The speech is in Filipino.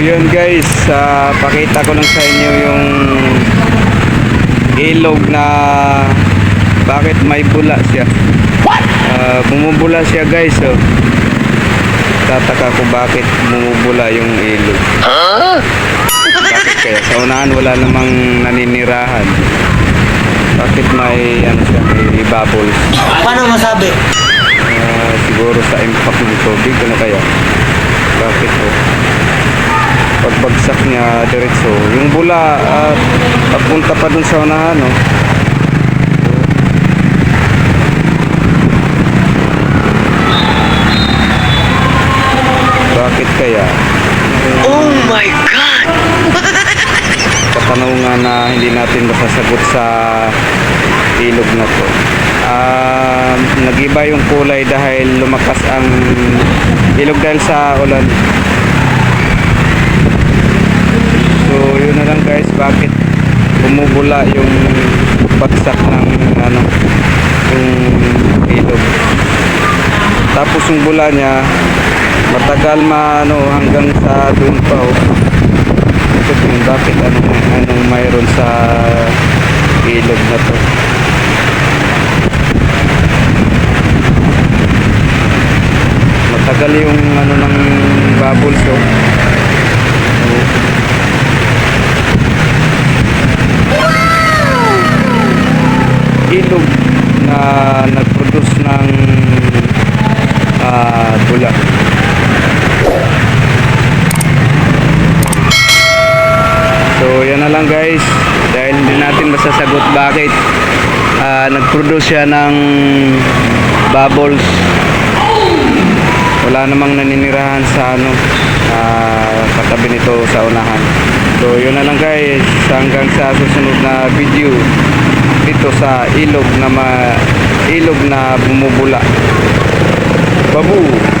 yun guys, ah, pakita ko lang sa inyo yung ilog na bakit may bula siya. Ah, bumubula siya guys. Oh. Tataka ko bakit bumubula yung ilog. Bakit kaya? Sa unahan wala namang naninirahan. Bakit may ano siya, may bubbles? Paano masabi? Ah, siguro sa impact ng tubig, ano kaya? Pagbagsak niya diretso, yung bula at papunta pa dun sa unahan, no? Bakit kaya? Oh my God! katanungan na hindi natin masasagot sa ilog na to. Ah, nagiba yung kulay dahil lumakas ang ilog dahil sa ulan. So, yun na lang guys, bakit bumubula yung bagsak ng ano, yung ilog. Tapos yung bula niya, matagal maano hanggang sa dun pa oh ito kung bakit anong, anong mayroon sa ilog na to matagal yung ano ng bubbles oh. Ilog na nag-produce ng ah, bula So yan na lang guys dahil hindi natin masasagot bakit ah, nag-produce siya ng bubbles. Wala namang naninirahan sa ano ah, katabi nito sa unahan. So yun na lang guys hanggang sa susunod na video dito sa ilog na ma ilog na bumubula. Babu!